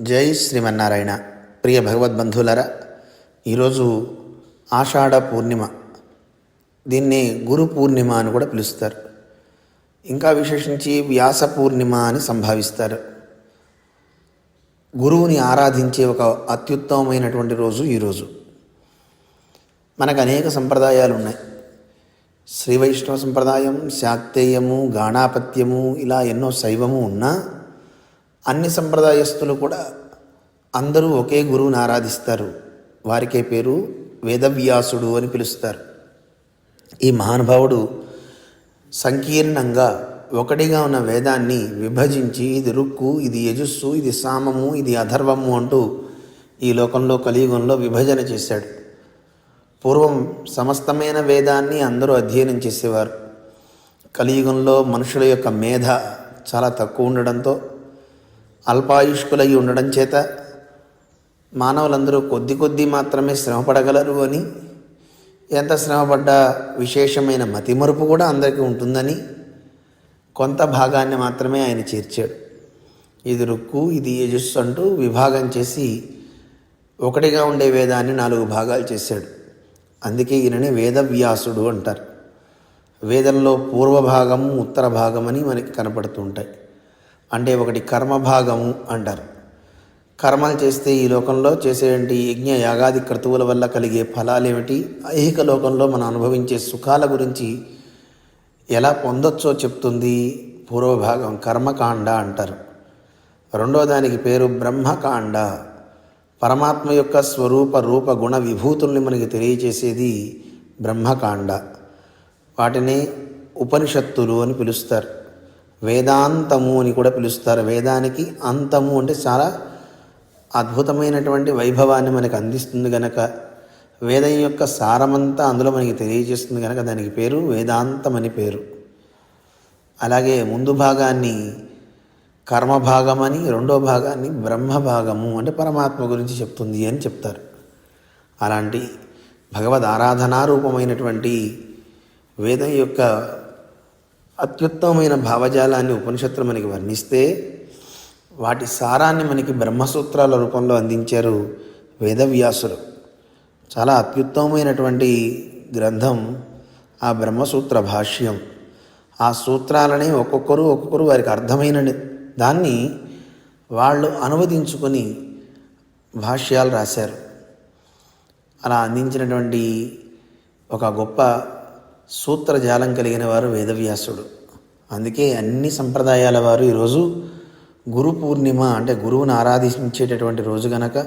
జై శ్రీమన్నారాయణ. ప్రియ భగవద్బంధువులరా ఈరోజు ఆషాఢ పూర్ణిమ. దీన్ని గురు పూర్ణిమ అని కూడా పిలుస్తారు. ఇంకా విశేషించి వ్యాస పూర్ణిమ అని సంభావిస్తారు. గురువుని ఆరాధించే ఒక అత్యుత్తమమైనటువంటి రోజు ఈరోజు మనకు అనేక సంప్రదాయాలు ఉన్నాయి. శ్రీ వైష్ణవ సంప్రదాయం శాక్తేయము గాణాపత్యము ఇలా ఎన్నో శైవము ఉన్నా అన్ని సంప్రదాయస్తులు కూడా అందరూ ఒకే గురువుని ఆరాధిస్తారు. వారికే పేరు వేదవ్యాసుడు అని పిలుస్తారు. ఈ మహానుభావుడు సంకీర్ణంగా ఒకటిగా ఉన్న వేదాన్ని విభజించి ఇది రుక్కు ఇది యజుస్సు ఇది సామము ఇది అధర్వము అంటూ ఈ లోకంలో కలియుగంలో విభజన చేశాడు. పూర్వం సమస్తమైన వేదాన్ని అందరూ అధ్యయనం చేసేవారు. కలియుగంలో మనుషుల యొక్క మేధ చాలా తక్కువ ఉండడంతో అల్పాయుష్కులై ఉండడం చేత మానవులందరూ కొద్ది కొద్ది మాత్రమే శ్రమపడగలరు అని ఎంత శ్రమపడ్డా విశేషమైన మతిమరుపు కూడా అందరికీ ఉంటుందని కొంత భాగాన్ని మాత్రమే ఆయన చేర్చాడు. ఇది రుక్కు ఇది యజస్సు అంటూ విభాగం చేసి ఒకటిగా ఉండే వేదాన్ని నాలుగు భాగాలు చేశాడు. అందుకే ఈయనని వేదవ్యాసుడు అంటారు. వేదంలో పూర్వభాగము ఉత్తర భాగం అని మనకి కనపడుతుంటాయి అంటే ఒకటి కర్మభాగము అంటారు. కర్మలు చేస్తే ఈ లోకంలో చేసేటువంటి యజ్ఞ యాగాది క్రతువుల వల్ల కలిగే ఫలాలేమిటి? ఐహిక లోకంలో మనం అనుభవించే సుఖాల గురించి ఎలా పొందొచ్చో చెప్తుంది పూర్వభాగం కర్మకాండ అంటారు. రెండో దానికి పేరు బ్రహ్మకాండ. పరమాత్మ యొక్క స్వరూప రూప గుణ విభూతుల్ని మనకి తెలియచేసేది బ్రహ్మకాండ. వాటిని ఉపనిషత్తులు అని పిలుస్తారు. వేదాంతము అని కూడా పిలుస్తారు. వేదానికి అంతము అంటే చాలా అద్భుతమైనటువంటి వైభవాన్ని మనకు అందిస్తుంది గనక. వేదం యొక్క సారమంతా అందులో మనకి తెలియజేస్తుంది కనుక దానికి పేరు వేదాంతం అని పేరు. అలాగే ముందు భాగాన్ని కర్మభాగమని రెండో భాగాన్ని బ్రహ్మభాగము అంటే పరమాత్మ గురించి చెప్తుంది అని చెప్తారు. అలాంటి భగవద్ ఆరాధనారూపమైనటువంటి వేదం యొక్క అత్యుత్తమమైన భావజాలాన్ని ఉపనిషత్తులు మనకి వర్ణిస్తే వాటి సారాన్ని మనకి బ్రహ్మసూత్రాల రూపంలో అందించారు వేదవ్యాసులు. చాలా అత్యుత్తమమైనటువంటి గ్రంథం ఆ బ్రహ్మసూత్ర భాష్యం. ఆ సూత్రాలని ఒక్కొక్కరు ఒక్కొక్కరు వారికి అర్థమైన దాన్ని వాళ్ళు అనువదించుకొని భాష్యాలు రాశారు. అలా అందించినటువంటి ఒక గొప్ప సూత్రజాలం కలిగిన వారు వేదవ్యాసుడు. అందుకే అన్ని సంప్రదాయాల వారు ఈరోజు గురు పూర్ణిమ అంటే గురువుని ఆరాధించేటటువంటి రోజు గనక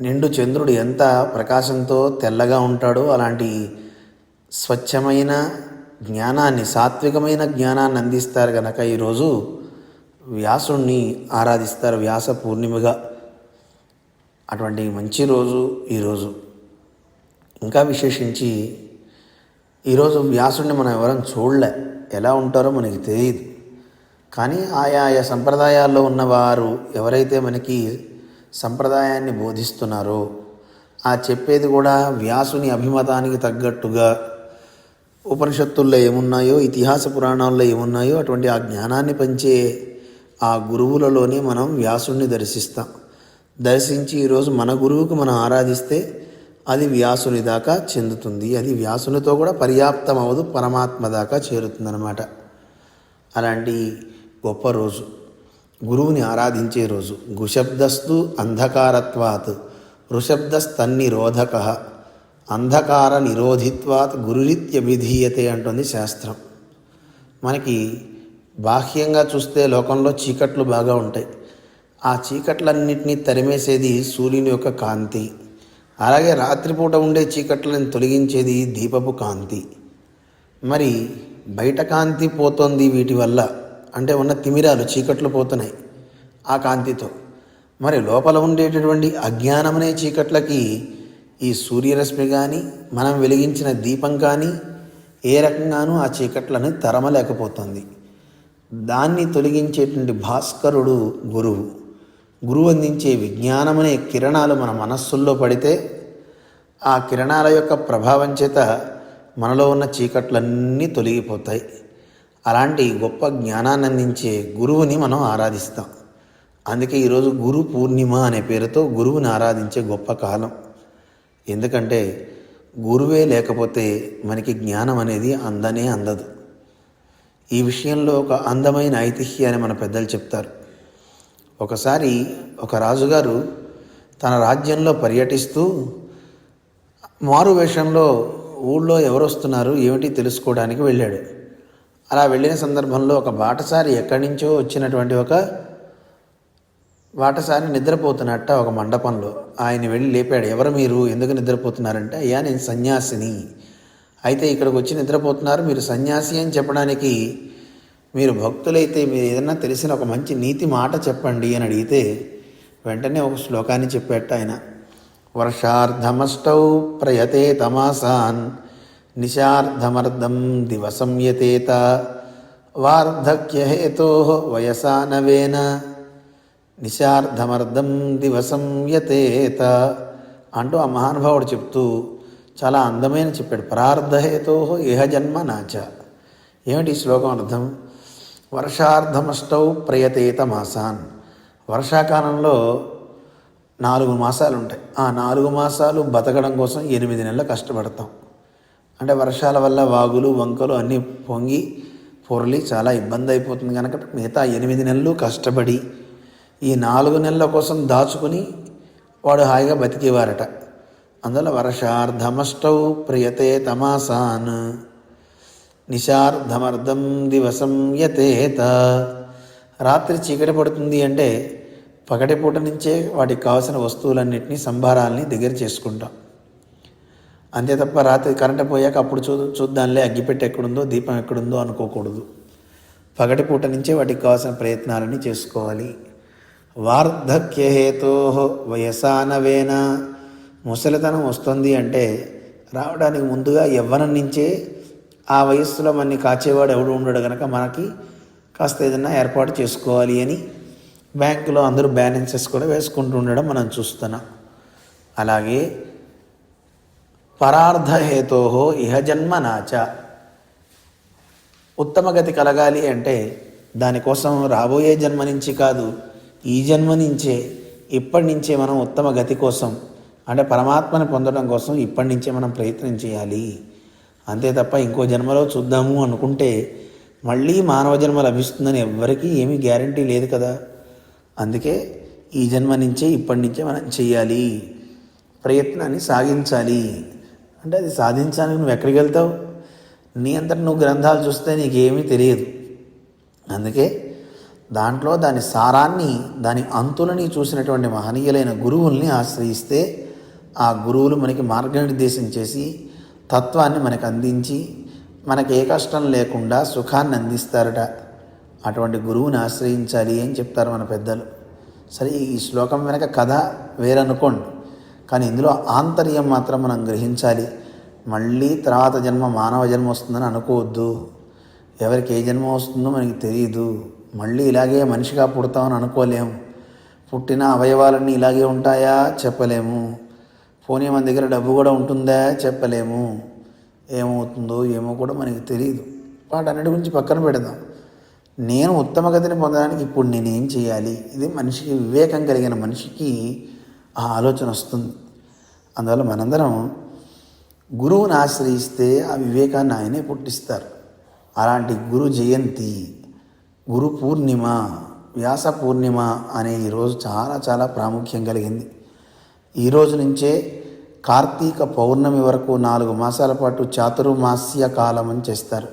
నిండు చంద్రుడు ఎంత ప్రకాశంతో తెల్లగా ఉంటాడో అలాంటి స్వచ్ఛమైన జ్ఞానాన్ని సాత్వికమైన జ్ఞానాన్ని అందిస్తారు గనక ఈరోజు వ్యాసుణ్ణి ఆరాధిస్తారు వ్యాస పూర్ణిమగా. అటువంటి మంచి రోజు ఈరోజు. ఇంకా విశేషించి ఈరోజు వ్యాసుడిని మనం ఎవరం చూడలే. ఎలా ఉంటారో మనకి తెలియదు కానీ ఆయా ఆయా సంప్రదాయాల్లో ఉన్నవారు ఎవరైతే మనకి సంప్రదాయాన్ని బోధిస్తున్నారో ఆ చెప్పేది కూడా వ్యాసుని అభిమతానికి తగ్గట్టుగా ఉపనిషత్తుల్లో ఏమున్నాయో ఇతిహాస పురాణాల్లో ఏమున్నాయో అటువంటి ఆ జ్ఞానాన్ని పంచే ఆ గురువులలోనే మనం వ్యాసుణ్ణి దర్శిస్తాం. దర్శించి ఈరోజు మన గురువుకు మనం ఆరాధిస్తే అది వ్యాసుని దాకా చెందుతుంది. అది వ్యాసునితో కూడా పర్యాప్తం అవదు పరమాత్మ దాకా చేరుతుందన్నమాట. అలాంటి గొప్ప రోజు. గురువుని ఆరాధించే రోజు. గుశబ్దస్తు అంధకారత్వాత్ వృషబ్దస్తన్నిరోధక అంధకార నిరోధిత్వాత్ గురురిత్యభిధీయతే అంటుంది శాస్త్రం. మనకి బాహ్యంగా చూస్తే లోకంలో చీకట్లు బాగా ఉంటాయి. ఆ చీకట్లన్నింటినీ తరిమేసేది సూర్యుని యొక్క కాంతి. అలాగే రాత్రిపూట ఉండే చీకట్లను తొలగించేది దీపపు కాంతి. మరి బయట కాంతి పోతోంది వీటి వల్ల అంటే ఉన్న తిమిరాలు చీకట్లు పోతున్నాయి ఆ కాంతితో. మరి లోపల ఉండేటటువంటి అజ్ఞానమనే చీకట్లకి ఈ సూర్యరశ్మి కానీ మనం వెలిగించిన దీపం కానీ ఏ రకంగానూ ఆ చీకట్లను తరమలేకపోతుంది. దాన్ని తొలగించేటువంటి భాస్కరుడు గురువు. గురువు అందించే విజ్ఞానమనే కిరణాలు మన మనస్సుల్లో పడితే ఆ కిరణాల యొక్క ప్రభావం చేత మనలో ఉన్న చీకట్లన్నీ తొలగిపోతాయి. అలాంటి గొప్ప జ్ఞానాన్ని అందించే గురువుని మనం ఆరాధిస్తాం. అందుకే ఈరోజు గురు పూర్ణిమ అనే పేరుతో గురువుని ఆరాధించే గొప్ప కాలం. ఎందుకంటే గురువే లేకపోతే మనకి జ్ఞానం అనేది అందనే అందదు. ఈ విషయంలో ఒక అందమైన ఐతిహ్యాన్ని మన పెద్దలు చెప్తారు. ఒకసారి ఒక రాజుగారు తన రాజ్యంలో పర్యటిస్తూ మారు వేషంలో ఊళ్ళో ఎవరు వస్తున్నారు ఏమిటి తెలుసుకోవడానికి వెళ్ళాడు. అలా వెళ్ళిన సందర్భంలో ఒక బాటసారి ఎక్కడి నుంచో వచ్చినటువంటి ఒక బాటసారి నిద్రపోతున్నట్ట ఒక మండపంలో. ఆయన వెళ్ళి లేపాడు ఎవరు మీరు? ఎందుకు నిద్రపోతున్నారంటే అయ్యా నేను సన్యాసిని. అయితే ఇక్కడికి వచ్చి నిద్రపోతున్నారు మీరు సన్యాసి అని చెప్పడానికి మీరు భక్తులైతే మీరు ఏదన్నా తెలిసిన ఒక మంచి నీతి మాట చెప్పండి అని అడిగితే వెంటనే ఒక శ్లోకాన్ని చెప్పేట ఆయన. వర్షార్ధమష్టౌ ప్రయతే తమాసాన్ నిశార్ధమర్ధం దివసం యతేత వార్ధక్యహేతో వయసా నవేన నిశార్ధమర్ధం దివసం యతేత అంటూ ఆ మహానుభావుడు చెప్తూ చాలా అందమైన చెప్పాడు. ప్రార్థహేతో ఇహ జన్మ నాచ. ఏమిటి ఈ శ్లోకం అర్థం? వర్షార్ధమష్టౌ ప్రయతేత మాసాన్ వర్షాకాలంలో నాలుగు మాసాలు ఉంటాయి ఆ నాలుగు మాసాలు బతకడం కోసం ఎనిమిది నెలలు కష్టపడతాం. అంటే వర్షాల వల్ల వాగులు వంకలు అన్నీ పొంగి పొరలి చాలా ఇబ్బంది అయిపోతుంది కనుక మిగతా ఎనిమిది నెలలు కష్టపడి ఈ నాలుగు నెలల కోసం దాచుకుని వాడు హాయిగా బతికేవారట. అందువల్ల వర్షార్ధమష్టౌ ప్రియతే తమాసాన్ నిశార్ధమర్ధం దివసం యతేత రాత్రి చీకటి పడుతుంది అంటే పగటిపూట నుంచే వాటికి కావాల్సిన వస్తువులన్నింటినీ సంభారాలని దగ్గర చేసుకుంటాం. అంతే తప్ప రాత్రి కరెంట్ పోయాక అప్పుడు చూ చూద్దాంలే అగ్గిపెట్టి ఎక్కడుందో దీపం ఎక్కడుందో అనుకోకూడదు. పగటిపూట నుంచే వాటికి కావాల్సిన ప్రయత్నాలని చేసుకోవాలి. వార్ధక్యహేతో వయసానవేన. ముసలితనం వస్తుంది అంటే రావడానికి ముందుగా యవ్వనం నుంచే ఆ వయస్సులో మనని కాచేవాడు ఎవడు ఉండడు కనుక మనకి కాస్త ఏదైనా ఏర్పాటు చేసుకోవాలి అని బ్యాంకులో అందరూ బ్యాలెన్సెస్ కూడా వేసుకుంటూ ఉండడం మనం చూస్తున్నాం. అలాగే పరార్థహేతో ఇహ జన్మ నాచ ఉత్తమ గతి కలగాలి అంటే దానికోసం రాబోయే జన్మ నుంచి కాదు ఈ జన్మ నుంచే ఇప్పటి నుంచే మనం ఉత్తమ గతి కోసం అంటే పరమాత్మని పొందడం కోసం ఇప్పటి నుంచే మనం ప్రయత్నం చేయాలి. అంతే తప్ప ఇంకో జన్మలో చూద్దాము అనుకుంటే మళ్ళీ మానవ జన్మ లభిస్తుందని ఎవ్వరికీ ఏమీ గ్యారంటీ లేదు కదా. అందుకే ఈ జన్మ నుంచే ఇప్పటి నుంచే మనం చేయాలి ప్రయత్నాన్ని సాగించాలి. అంటే అది సాధించడానికి నువ్వు ఎక్కడికి వెళ్తావు? నీ అంతట నువ్వు గ్రంథాలు చూస్తే నీకేమీ తెలియదు. అందుకే దాంట్లో దాని సారాన్ని దాని అంతులని చూసినటువంటి మహనీయులైన గురువుల్ని ఆశ్రయిస్తే ఆ గురువులు మనకి మార్గనిర్దేశం చేసి తత్వాన్ని మనకు అందించి మనకు ఏ కష్టం లేకుండా సుఖాన్ని అందిస్తారట. అటువంటి గురువుని ఆశ్రయించాలి అని చెప్తారు మన పెద్దలు. సరే ఈ శ్లోకం వెనక కథ వేరనుకోండి. కానీ ఇందులో ఆంతర్యం మాత్రం మనం గ్రహించాలి. మళ్ళీ తర్వాత జన్మ మానవ జన్మ వస్తుందని అనుకోవద్దు. ఎవరికి ఏ జన్మ వస్తుందో మనకి తెలియదు మళ్ళీ ఇలాగే మనిషిగా పుడతామని అనుకోలేము. పుట్టిన అవయవాలన్నీ ఇలాగే ఉంటాయా? చెప్పలేము. పోనీ మన దగ్గర డబ్బు కూడా ఉంటుందా చెప్పలేము. ఏమవుతుందో ఏమో కూడా మనకి తెలియదు వాటన్నిటి గురించి పక్కన పెడదాం. నేను ఉత్తమ గతిని పొందడానికి ఇప్పుడు నేనేం చేయాలి? ఇది మనిషికి వివేకం కలిగిన మనిషికి ఆ ఆలోచన వస్తుంది. అందువల్ల మనందరం గురువుని ఆశ్రయిస్తే ఆ వివేకాన్ని ఆయనే పుట్టిస్తారు. అలాంటి గురు జయంతి గురు పూర్ణిమ వ్యాస పూర్ణిమ అనే ఈరోజు చాలా చాలా ప్రాముఖ్యం కలిగింది. ఈరోజు నుంచే కార్తీక పౌర్ణమి వరకు నాలుగు మాసాల పాటు చాతుర్మాస్య కాలం అని చేస్తారు.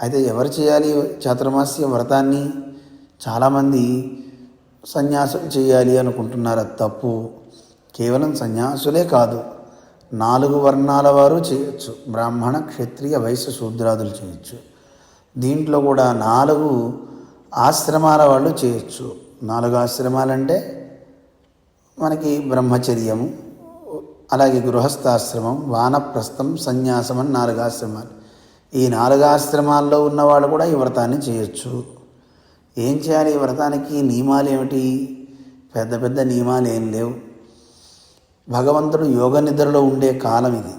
అయితే ఎవరు చేయాలి చాతుర్మాస్య వ్రతాన్ని? చాలామంది సన్యాసం చేయాలి అనుకుంటున్నారు. అది తప్పు. కేవలం సన్యాసులే కాదు. నాలుగు వర్ణాల వారు చేయొచ్చు. బ్రాహ్మణ క్షత్రియ వయసు శూద్రాదులు చేయొచ్చు. దీంట్లో కూడా నాలుగు ఆశ్రమాల వాళ్ళు చేయొచ్చు. నాలుగు ఆశ్రమాలంటే మనకి బ్రహ్మచర్యము అలాగే గృహస్థాశ్రమం వానప్రస్థం సన్యాసం అని నాలుగు ఆశ్రమాలు ఈ నాలుగు ఆశ్రమాల్లో ఉన్నవాళ్ళు కూడా ఈ వ్రతాన్ని చేయొచ్చు. ఏం చేయాలి? ఈ వ్రతానికి నియమాలు ఏమిటి? పెద్ద పెద్ద నియమాలు ఏం లేవు. భగవంతుడు యోగ నిద్రలో ఉండే కాలం ఇది.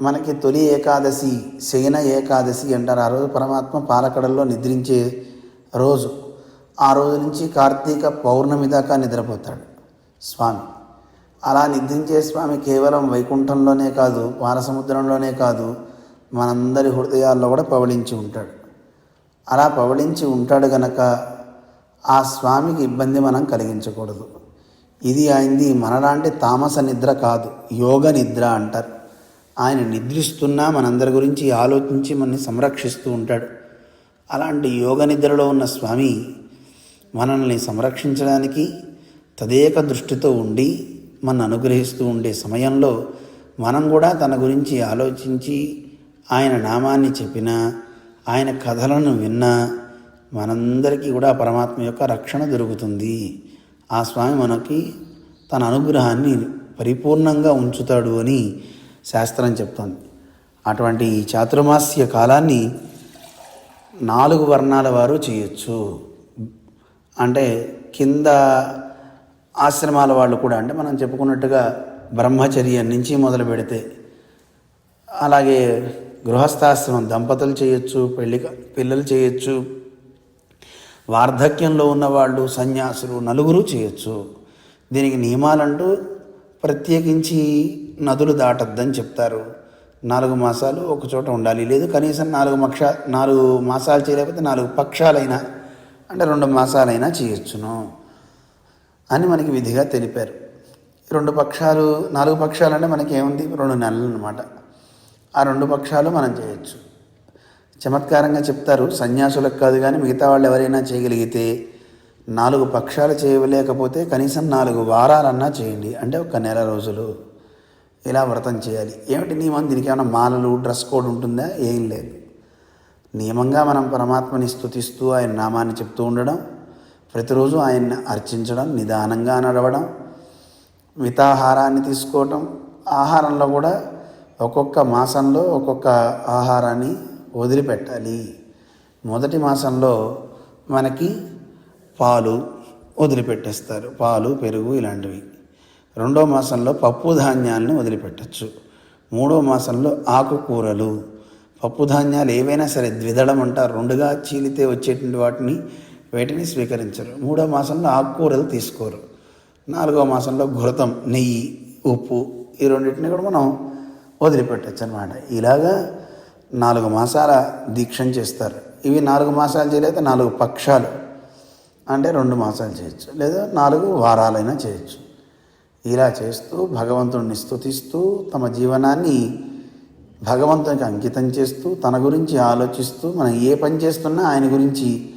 మనకి తొలి ఏకాదశి శయన ఏకాదశి అంటారు. ఆ రోజు పరమాత్మ పాలకడల్లో నిద్రించే రోజు. ఆ రోజు నుంచి కార్తీక పౌర్ణమి దాకా నిద్రపోతాడు స్వామి. అలా నిద్రించే స్వామి కేవలం వైకుంఠంలోనే కాదు వానసముద్రంలోనే కాదు మనందరి హృదయాల్లో కూడా పవళించి ఉంటాడు. అలా పవళించి ఉంటాడు గనక ఆ స్వామికి ఇబ్బంది మనం కలిగించకూడదు. ఇది ఆయనది మనలాంటి తామస నిద్ర కాదు యోగ నిద్ర అంటారు. ఆయన నిద్రిస్తున్నా మనందరి గురించి ఆలోచించి మనని సంరక్షిస్తూ ఉంటాడు. అలాంటి యోగ నిద్రలో ఉన్న స్వామి మనల్ని సంరక్షించడానికి తదేక దృష్టితో ఉండి మన అనుగ్రహిస్తూ ఉండే సమయంలో మనం కూడా తన గురించి ఆలోచించి ఆయన నామాన్ని చెప్పినా ఆయన కథలను విన్నా మనందరికీ కూడా పరమాత్మ యొక్క రక్షణ దొరుకుతుంది. ఆ స్వామి మనకి తన అనుగ్రహాన్ని పరిపూర్ణంగా ఉంచుతాడు అని శాస్త్రం చెప్తోంది. అటువంటి ఈ చాతుర్మాస్య కాలాన్ని నాలుగు వర్ణాల వారు చేయొచ్చు. అంటే కింద ఆశ్రమాల వాళ్ళు కూడా అంటే మనం చెప్పుకున్నట్టుగా బ్రహ్మచర్యం నుంచి మొదలు పెడితే అలాగే గృహస్థాశ్రమం దంపతులు చేయొచ్చు పెళ్ళి పిల్లలు చేయొచ్చు వార్ధక్యంలో ఉన్నవాళ్ళు సన్యాసులు నలుగురు చేయొచ్చు. దీనికి నియమాలంటూ ప్రత్యేకించి నదులు దాటద్దని చెప్తారు. నాలుగు మాసాలు ఒక చోట ఉండాలి. లేదు కనీసం నాలుగు మక్ష నాలుగు మాసాలు చేయలేకపోతే నాలుగు పక్షాలైనా అంటే రెండు మాసాలైనా చేయొచ్చును. అని మనకి విధిగా తెలిపారు. రెండు పక్షాలు నాలుగు పక్షాలు అంటే మనకి ఏముంది రెండు నెలలు అనమాట ఆ రెండు పక్షాలు మనం చేయొచ్చు. చమత్కారంగా చెప్తారు సన్యాసులకు కాదు కానీ మిగతా వాళ్ళు ఎవరైనా చేయగలిగితే నాలుగు పక్షాలు చేయలేకపోతే కనీసం నాలుగు వారాలన్నా చేయండి. అంటే ఒక నెల రోజులు ఇలా వ్రతం చేయాలి. ఏమిటి నియమం? దీనికి ఏమైనా మాలలు డ్రెస్ కోడ్ ఉంటుందా? ఏం లేదు. నియమంగా మనం పరమాత్మని స్థుతిస్తూ ఆయన నామాన్ని చెప్తూ ఉండడం ప్రతిరోజు ఆయన్ని అర్చించడం నిదానంగా నడవడం మితాహారాన్ని తీసుకోవటం ఆహారంలో కూడా ఒక్కొక్క మాసంలో ఒక్కొక్క ఆహారాన్ని వదిలిపెట్టాలి. మొదటి మాసంలో మనకి పాలు వదిలిపెట్టేస్తారు. పాలు పెరుగు ఇలాంటివి. రెండో మాసంలో పప్పు ధాన్యాలను వదిలిపెట్టచ్చు. మూడో మాసంలో ఆకుకూరలు. పప్పు ధాన్యాలు ఏవైనా సరే ద్విదళం అంటారు. రెండుగా చీలితే వచ్చేటువంటి వాటిని వేటిని స్వీకరించరు. మూడో మాసంలో ఆకుకూరలు తీసుకోరు. నాలుగో మాసంలో ఘృతం నెయ్యి ఉప్పు ఈ రెండింటిని కూడా మనం వదిలిపెట్టచ్చు అనమాట ఇలాగా నాలుగు మాసాల దీక్షం చేస్తారు. ఇవి నాలుగు మాసాలు చేయలేకపోతే నాలుగు పక్షాలు. అంటే రెండు మాసాలు చేయొచ్చు. లేదా నాలుగు వారాలైనా చేయొచ్చు. ఇలా చేస్తూ భగవంతుడిని స్థుతిస్తూ తమ జీవనాన్ని భగవంతునికి అంకితం చేస్తూ తన గురించి ఆలోచిస్తూ మనం ఏ పని చేస్తున్నా ఆయన గురించి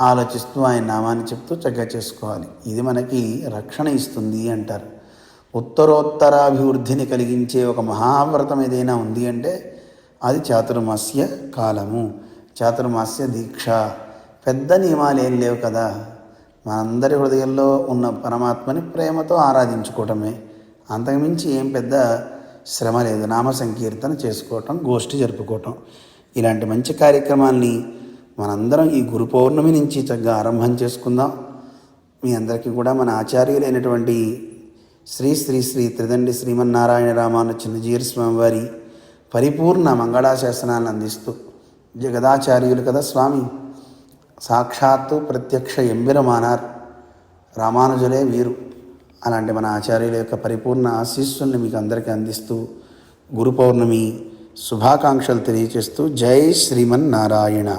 ఆలోచిస్తూ ఆయన నామాన్ని చెప్తూ చక్కగా చేసుకోవాలి. ఇది మనకి రక్షణ ఇస్తుంది అంటారు. ఉత్తరోత్తరాభివృద్ధిని కలిగించే ఒక మహావ్రతం ఏదైనా ఉంది అంటే అది చాతుర్మాస్య కాలము. చాతుర్మాస్య దీక్ష. పెద్ద నియమాలు ఏం లేవు కదా. మనందరి హృదయంలో ఉన్న పరమాత్మని ప్రేమతో ఆరాధించుకోవటమే. అంతకుమించి ఏం పెద్ద శ్రమ లేదు. నామ సంకీర్తన చేసుకోవటం గోష్ఠి జరుపుకోవటం. ఇలాంటి మంచి కార్యక్రమాల్ని మనందరం ఈ గురు పౌర్ణమి నుంచి చక్కగా ఆరంభం చేసుకుందాం. మీ అందరికీ కూడా మన ఆచార్యులైనటువంటి శ్రీ శ్రీ శ్రీ త్రిదండి శ్రీమన్నారాయణ రామాను చిన్నజీర స్వామి వారి పరిపూర్ణ మంగళాశాసనాలను అందిస్తూ జగదాచార్యులు కదా స్వామి? సాక్షాత్తు ప్రత్యక్ష ఎంబిరమానార్. రామానుజులే వీరు. అలాంటి మన ఆచార్యుల యొక్క పరిపూర్ణ ఆశీస్సుల్ని మీకు అందరికీ అందిస్తూ గురు పౌర్ణమి శుభాకాంక్షలు తెలియచేస్తూ జై శ్రీమన్నారాయణ.